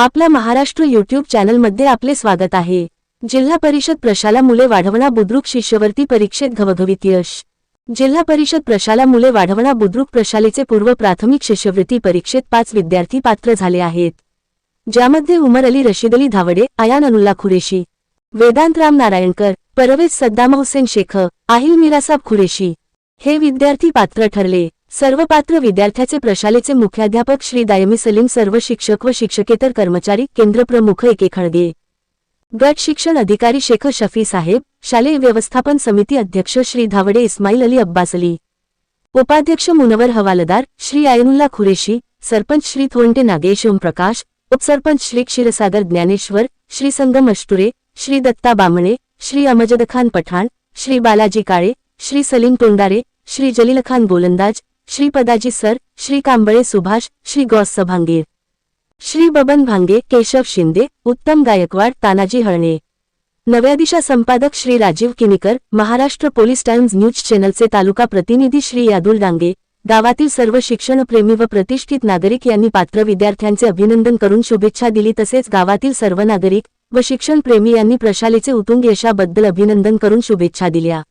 आपल्या महाराष्ट्र युट्यूब चॅनलमध्ये आपले स्वागत आहे. जिल्हा परिषद प्रशाला मुले वाढवणा बुद्रुक शिष्यवर्ती परीक्षेत घवघवीत यश. जिल्हा परिषद प्रशाला मुले वाढवणा बुद्रुक प्रशालेचे पूर्व प्राथमिक शिष्यवृत्ती परीक्षेत पाच विद्यार्थी पात्र झाले आहेत. ज्यामध्ये उमर अली रशीद अली धावडे आयान अनुल्ला खुरेशी वेदांत राम नारायणकर परवेज सद्दाम हुसेन शेख आहिल मिरासाब खुरेशी हे विद्यार्थी पात्र ठरले. सर्व पात्र विद्यार्थ्याचे प्रशालेचे मुख्याध्यापक श्री दायमी सलीम सर्व शिक्षक व शिक्षकेतर कर्मचारी केंद्रप्रमुख एके खळगे गट शिक्षण अधिकारी शेख शफी साहेब शालेय व्यवस्थापन समिती अध्यक्ष श्री धावडे इस्माईल अली अब्बास अली. उपाध्यक्ष मुनवर हवालदार श्री आयनुल्ला खुरेशी सरपंच श्री थोंटे नागेश ओमप्रकाश उपसरपंच श्री क्षीरसागर ज्ञानेश्वर श्री संगम अष्टुरे श्री दत्ता बामणे श्री अमजदखान पठाण श्री बालाजी काळे श्री सलीम तोंडारे श्री जलीलखान गोलंदाज श्री पदाजी सर श्री कांबळे सुभाष श्री गौस सभांगीर. श्री बबन भांगे केशव शिंदे उत्तम गायकवाड तानाजी हळणे. नव्या दिशा संपादक Shri Rajiv Kinikar Maharashtra police times news चॅनलचे तालुका प्रतिनिधी श्री यादुल डांगे गावातील सर्व शिक्षणप्रेमी व प्रतिष्ठित नागरिक यांनी पात्र विद्यार्थ्यांचे अभिनंदन करून शुभेच्छा दिली तसेच गावातील सर्व नागरिक व शिक्षणप्रेमी यांनी प्रशालेचे उतुंग यशाबद्दल अभिनंदन करून शुभेच्छा दिल्या.